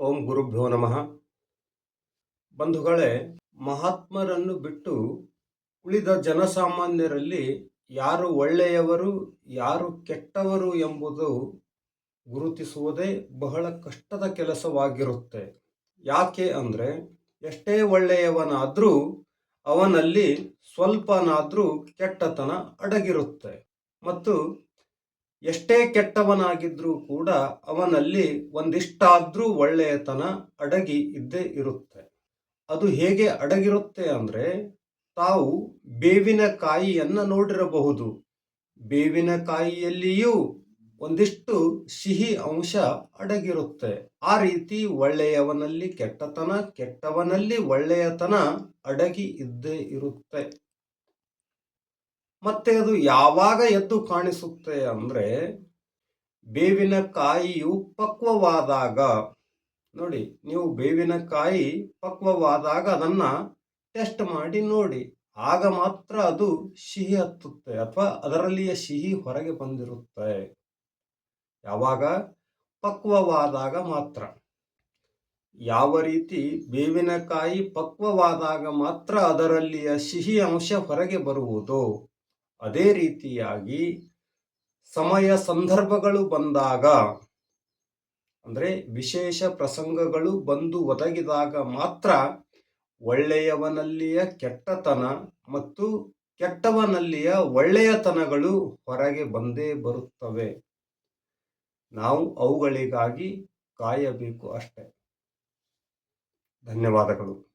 ಓಂ ಗುರುಭ್ಯೋ ನಮಃ. ಬಂಧುಗಳೇ, ಮಹಾತ್ಮರನ್ನು ಬಿಟ್ಟು ಉಳಿದ ಜನಸಾಮಾನ್ಯರಲ್ಲಿ ಯಾರು ಒಳ್ಳೆಯವರು, ಯಾರು ಕೆಟ್ಟವರು ಎಂಬುದು ಗುರುತಿಸುವುದೇ ಬಹಳ ಕಷ್ಟದ ಕೆಲಸವಾಗಿರುತ್ತೆ. ಯಾಕೆ ಅಂದರೆ, ಎಷ್ಟೇ ಒಳ್ಳೆಯವನಾದರೂ ಅವನಲ್ಲಿ ಸ್ವಲ್ಪನಾದರೂ ಕೆಟ್ಟತನ ಅಡಗಿರುತ್ತೆ. ಮತ್ತು ಎಷ್ಟೇ ಕೆಟ್ಟವನಾಗಿದ್ರೂ ಕೂಡ ಅವನಲ್ಲಿ ಒಂದಿಷ್ಟಾದ್ರೂ ಒಳ್ಳೆಯತನ ಅಡಗಿ ಇದ್ದೇ ಇರುತ್ತೆ. ಅದು ಹೇಗೆ ಅಡಗಿರುತ್ತೆ ಅಂದರೆ ತಾವು ಬೇವಿನ ಕಾಯಿಯನ್ನು ನೋಡಿರಬಹುದು. ಬೇವಿನ ಕಾಯಿಯಲ್ಲಿಯೂ ಒಂದಿಷ್ಟು ಸಿಹಿ ಅಂಶ ಅಡಗಿರುತ್ತೆ. ಆ ರೀತಿ ಒಳ್ಳೆಯವನಲ್ಲಿ ಕೆಟ್ಟತನ, ಕೆಟ್ಟವನಲ್ಲಿ ಒಳ್ಳೆಯತನ ಅಡಗಿ ಇದ್ದೇ ಇರುತ್ತೆ. ಮತ್ತೆ ಅದು ಯಾವಾಗ ಎದ್ದು ಕಾಣಿಸುತ್ತೆ ಅಂದ್ರೆ ಬೇವಿನ ಕಾಯಿಯು ಪಕ್ವವಾದಾಗ. ನೋಡಿ, ನೀವು ಬೇವಿನ ಕಾಯಿ ಪಕ್ವವಾದಾಗ ಅದನ್ನ ಟೆಸ್ಟ್ ಮಾಡಿ ನೋಡಿ. ಆಗ ಮಾತ್ರ ಅದು ಸಿಹಿ ಹತ್ತುತ್ತೆ ಅಥವಾ ಅದರಲ್ಲಿಯ ಸಿಹಿ ಹೊರಗೆ ಬಂದಿರುತ್ತೆ. ಯಾವಾಗ? ಪಕ್ವವಾದಾಗ ಮಾತ್ರ. ಯಾವ ರೀತಿ? ಬೇವಿನಕಾಯಿ ಪಕ್ವವಾದಾಗ ಮಾತ್ರ ಅದರಲ್ಲಿಯ ಸಿಹಿ ಅಂಶ ಹೊರಗೆ ಬರುವುದು. ಅದೇ ರೀತಿಯಾಗಿ ಸಮಯ ಸಂದರ್ಭಗಳು ಬಂದಾಗ, ಅಂದರೆ ವಿಶೇಷ ಪ್ರಸಂಗಗಳು ಬಂದು ಒದಗಿದಾಗ ಮಾತ್ರ ಒಳ್ಳೆಯವನಲ್ಲಿಯ ಕೆಟ್ಟತನ ಮತ್ತು ಕೆಟ್ಟವನಲ್ಲಿಯ ಒಳ್ಳೆಯತನಗಳು ಹೊರಗೆ ಬಂದೇ ಬರುತ್ತವೆ. ನಾವು ಅವುಗಳಿಗಾಗಿ ಕಾಯಬೇಕು ಅಷ್ಟೆ. ಧನ್ಯವಾದಗಳು.